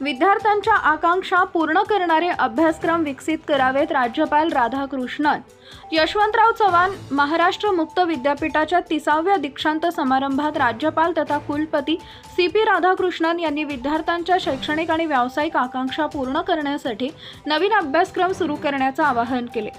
विद्यार्थ्यांच्या आकांक्षा पूर्ण करणारे अभ्यासक्रम विकसित करावेत राज्यपाल राधाकृष्णन. यशवंतराव चव्हाण महाराष्ट्र मुक्त विद्यापीठाच्या तिसाव्या दीक्षांत समारंभात राज्यपाल तथा कुलपती सी पी राधाकृष्णन यांनी विद्यार्थ्यांच्या शैक्षणिक आणि व्यावसायिक आकांक्षा पूर्ण करण्यासाठी नवीन अभ्यासक्रम सुरू करण्याचं आवाहन केले.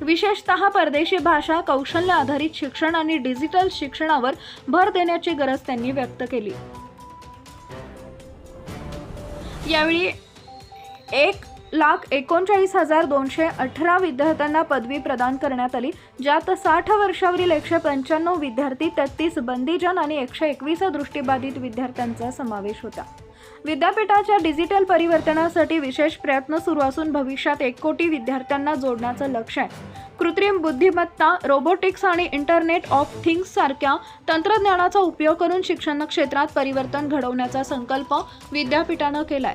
विशेषतः परदेशी भाषा कौशल्य आधारित शिक्षण आणि डिजिटल शिक्षणावर भर देण्याची गरज त्यांनी व्यक्त केली. यावेळी एक लाख एकोणचाळीस हजार दोनशे अठरा विद्यार्थ्यांना पदवी प्रदान करण्यात आली ज्यात साठ वर्षावरील एकशे पंच्याण्णव विद्यार्थी तेहतीस बंदीजन आणि एकशे एकवीस दृष्टीबाधित विद्यार्थ्यांचा समावेश होता. विद्यापीठाच्या डिजिटल परिवर्तनासाठी विशेष प्रयत्न सुरू असून भविष्यात एक कोटी विद्यार्थ्यांना जोडण्याचं लक्ष आहे. कृत्रिम बुद्धिमत्ता रोबोटिक्स आणि इंटरनेट ऑफ थिंग्स सारख्या तंत्रज्ञानाचा उपयोग करून शिक्षण क्षेत्रात परिवर्तन घडवण्याचा संकल्प विद्यापीठानं केलाय.